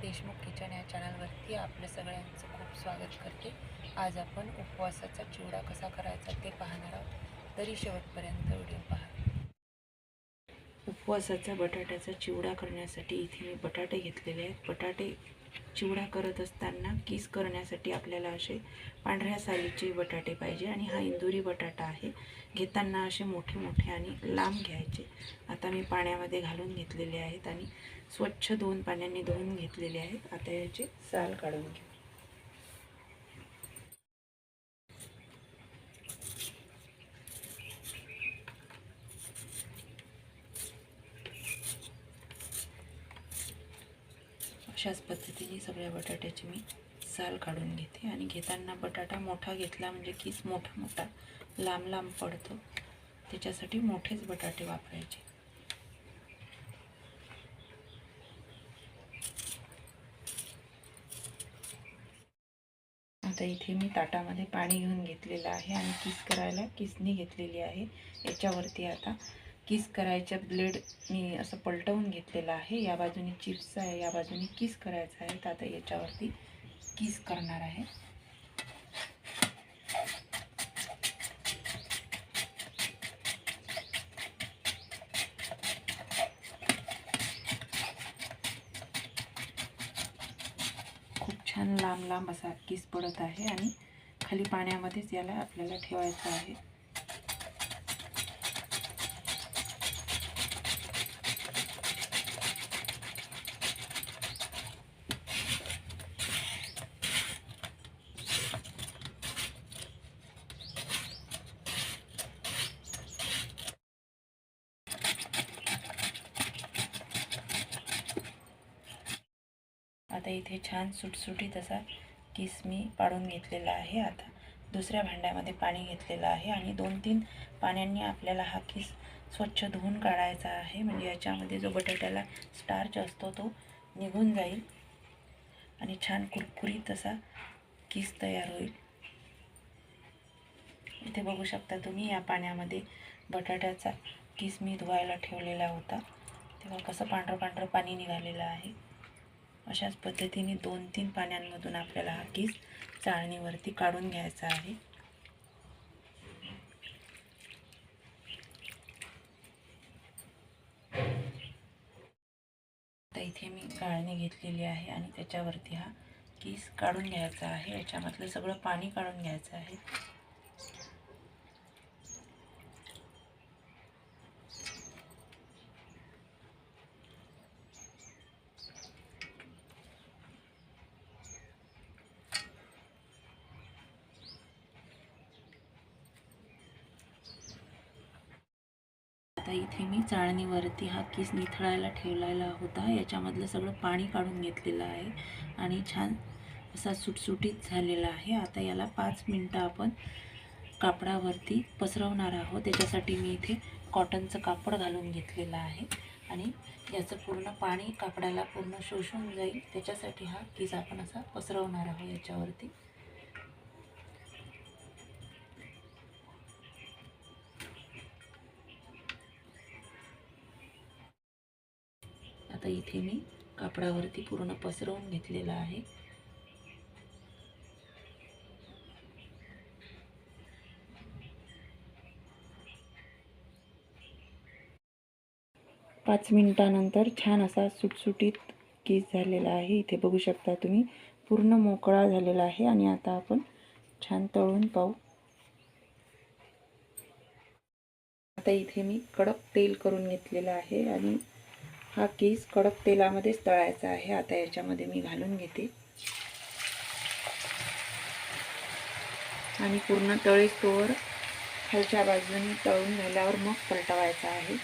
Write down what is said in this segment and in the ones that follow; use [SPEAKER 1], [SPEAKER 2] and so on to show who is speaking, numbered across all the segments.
[SPEAKER 1] Deshmukh kitchen या चॅनलवरती आपलं सगळ्यांचं खूप स्वागत करते. आज आपण उपवासाचा चिवडा कसा करायचा ते पाहणार आहोत. तरी शेवटपर्यंत व्हिडिओ पहा. उपवासाचा बटाट्याचा चिवडा करण्यासाठी इथे मी बटाटे घेतलेले आहेत. बटाटे चिवडा करत असताना किस करण्यासाठी आपल्याला असे पांढऱ्या सालीचे बटाटे पाहिजे आणि हा इंदुरी बटाटा आहे. घेताना असे मोठे मोठे आणि लांब घ्यायचे. आता मी पाण्यामध्ये घालून घेतलेले आहेत आणि स्वच्छ दोन पाण्याने धुवून घेतलेले आहेत. आता याचे साल काढून घेऊ. अशाच पद्धतीने सगळ्या बटाट्याची मी साल काढून घेते आणि घेताना बटाटा मोठा घेतला म्हणजे कीच मोठा मोठा लांब लांब पडतो. त्याच्यासाठी मोठेच बटाटे वापरायचे. आता इथे मी ताटामध्ये पाणी घेऊन घेतलेलं आहे आणि किस करायला किसनी घेतलेली आहे. याच्यावरती आता किस करायच्या ब्लेड मी असं पलटवून घेतलेलं आहे. या बाजूने चिप्स आहे या बाजूने किस करायचं आहे. तर आता याच्यावरती किस करणार आहे. खूप छान लांब लांब असा किस पडत आहे आणि खाली पाण्यामध्येच याला आपल्याला ठेवायचं आहे. आता इथे छान सुटसुटीत असा किस मी पाडून घेतलेला आहे. आता दुसऱ्या भांड्यामध्ये पाणी घेतलेलं आहे आणि दोन तीन पाण्यांनी आपल्याला हा किस स्वच्छ धुवून काढायचा आहे. म्हणजे याच्यामध्ये जो बटाट्याला स्टार्च असतो तो निघून जाईल आणि छान कुरकुरीत असा किस तयार होईल. इथे बघू शकता तुम्ही या पाण्यामध्ये बटाट्याचा किस मी धुवायला ठेवलेला होता. तेव्हा कसं पांढरं पांढरं पाणी निघालेलं आहे. अशाच पद्धतीने दोन तीन पाण्यांमधून आपल्याला हा किस चाळणीवरती काढून घ्यायचा आहे. आता इथे मी गाळणी घेतलेली आहे आणि त्याच्यावरती हा किस काढून घ्यायचा आहे. याच्यामधलं सगळं पाणी काढून घ्यायचं आहे आता इथे आणि वरती हा किस निथळायला ठेवलेला होता. याच्यामधलं सगळं पाणी काढून घेतलेलं आहे आणि छान असा सुटसुटीत झालेला आहे. आता याला पाच मिनटं आपण कापडावरती पसरवणार आहोत. त्याच्यासाठी मी इथे कॉटनचं कापड घालून घेतलेलं आहे आणि याचं पूर्ण पाणी कापडाला पूर्ण शोषून जाईल. त्याच्यासाठी हा किस आपण असा पसरवणार आहोत याच्यावरती. आता इथे मी कापडावरती पूर्ण पसरवून घेतलेलं आहे. पाच मिनटानंतर छान असा सुटसुटीत केस झालेला आहे. इथे बघू शकता तुम्ही पूर्ण मोकळा झालेला आहे आणि आता आपण छान तळून पाहू. आता इथे मी कडक तेल करून घेतलेलं आहे आणि हा केस कडक तेलामध्येच तळायचा आहे. आता याच्यामध्ये मी घालून घेते. आणि पूर्ण तळेस्तोवर खालच्या बाजूने तळून झाल्यावर मग पलटवायचा आहे.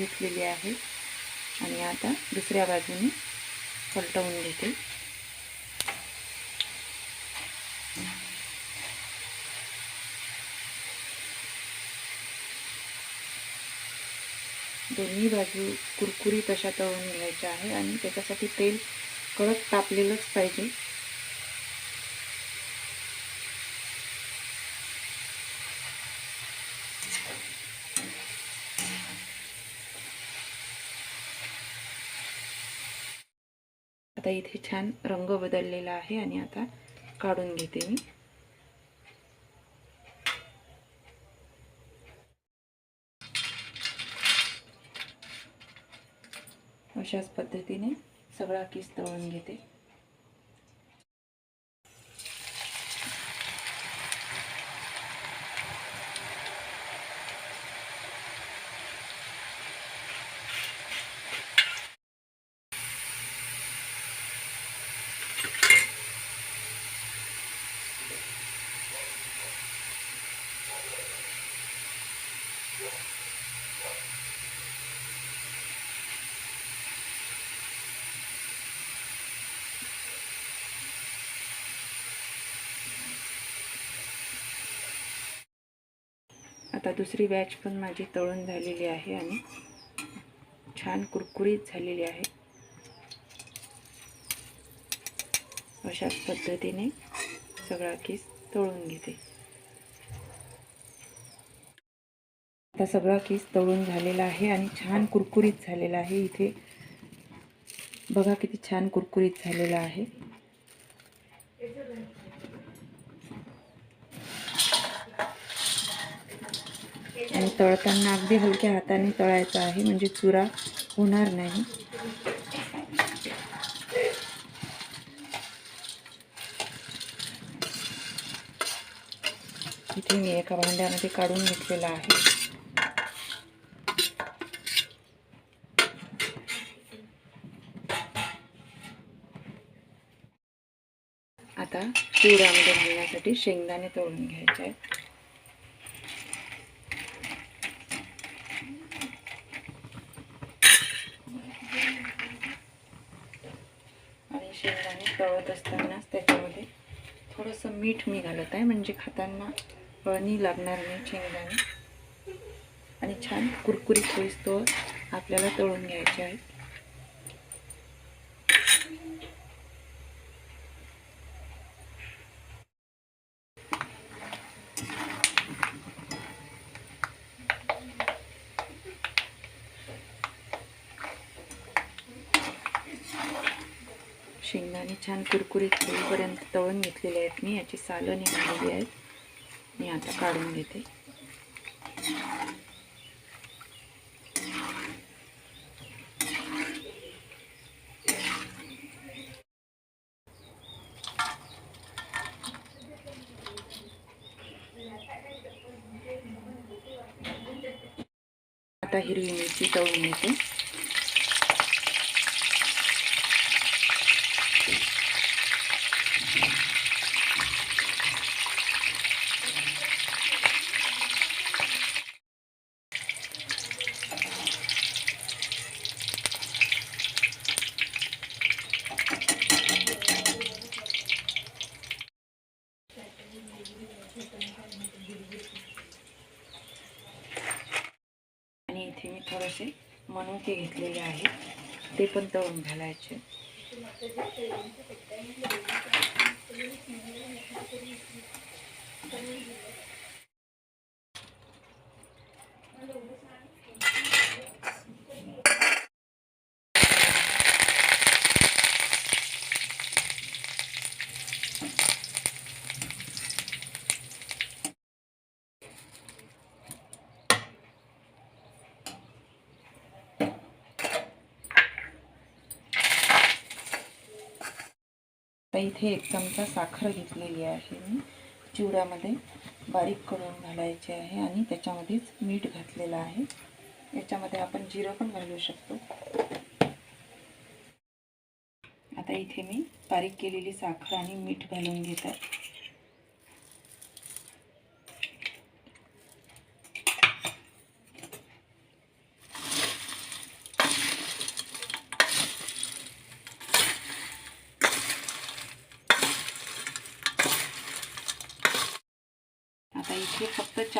[SPEAKER 1] घेतलेली आहे. आणि आता दुसऱ्या बाजूने पलटवून घेते. दोन्ही बाजू कुरकुरीत अशा तळून घ्यायच्या आहे आणि त्याच्यासाठी तेल कडक तापलेलंच पाहिजे. आता इथे छान रंग बदललेला आहे आणि आता काढून घेते मी. अशाच पद्धतीने सगळा किस तळून घेते. आता दुसरी बॅच पण माझी तळून झालेली आहे आणि छान कुरकुरीत झालेली आहे. अशाच पद्धतीने सगळा केस तळून घेते. आता सगळा केस तळून झालेला आहे आणि छान कुरकुरीत झालेला आहे. इथे बघा किती छान कुरकुरीत झालेला आहे. आणि तळताना अगदी हलक्या हाताने तळायचं आहे म्हणजे चुरा होणार नाही. इथे मी एका भांड्यामध्ये काढून घेतलेला आहे. आता चिवड्यामध्ये म्हणजे घालण्यासाठी शेंगदाणे तळून घ्यायचे आहेत आणि शेंगदाणे असतानाच त्याच्यामध्ये थोडंसं मीठ मी घालत आहे. म्हणजे खाताना पळणी लागणार नाही शेंगदाणे. आणि छान कुरकुरीत होईस तो आपल्याला तळून घ्यायचे आहे. शेंगदाणे छान कुरकुरीत होईपर्यंत तळून घेतलेले आहेत मी. याची सालं निघालेली आहेत. मी आता काढून घेते. आता हिरवी मिरची तळून घेते आणि इथे मी थोडेसे मनुके घेतलेले आहे. ते पण तळून घालायचे. आता इथे एक चमचा साखर घेतलेली आहे मी. चिवड्यामध्ये बारीक करून घालायची आहे आणि त्याच्यामध्येच मीठ घातलेलं आहे. याच्यामध्ये आपण जिरं पण घालू शकतो. आता इथे मी बारीक केलेली साखर आणि मीठ घालून घेत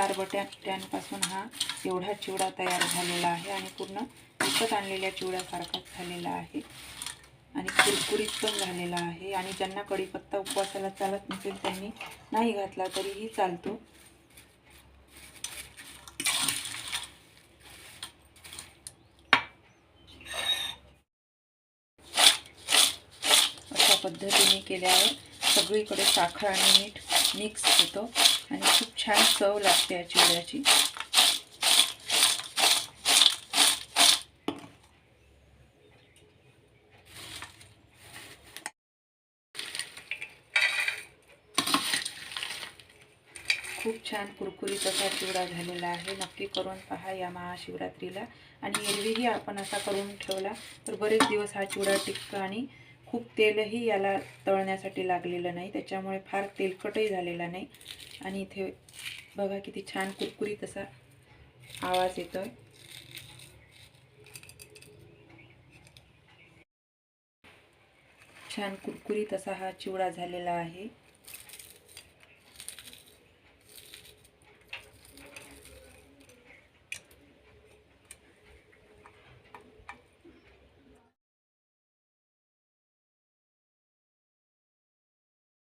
[SPEAKER 1] आहे चार हा एवढा चिवडा तयार झालेला आहे आणि पूर्ण विकत आणलेल्या चिवड्यासारखाच झालेला आहे. आणि कुरकुरीत पण झालेला आहे. आणि ज्यांना कढीपत्ता उपवासाला चालत नसेल त्यांनी नाही घातला तरीही चालतो. अशा पद्धतीने केल्यावर सगळीकडे साखर आणि मीठ मिक्स होतं. आणि खूप छान चव लागते या चिवड्याची. खूप छान कुरकुरीत असा चिवडा झालेला आहे. नक्की करून पहा या महाशिवरात्रीला. आणि एरवीही आपण असा करून ठेवला तर बरेच दिवस हा चिवडा टिकतो आणि खूप तेलही याला तळण्यासाठी लागलेलं नाही त्याच्यामुळे फार तेलकटही झालेला नाही. आणि इथे बघा किती छान कुरकुरीत असा आवाज येतो छान कुरकुरीत असा हा चिवडा झालेला आहे.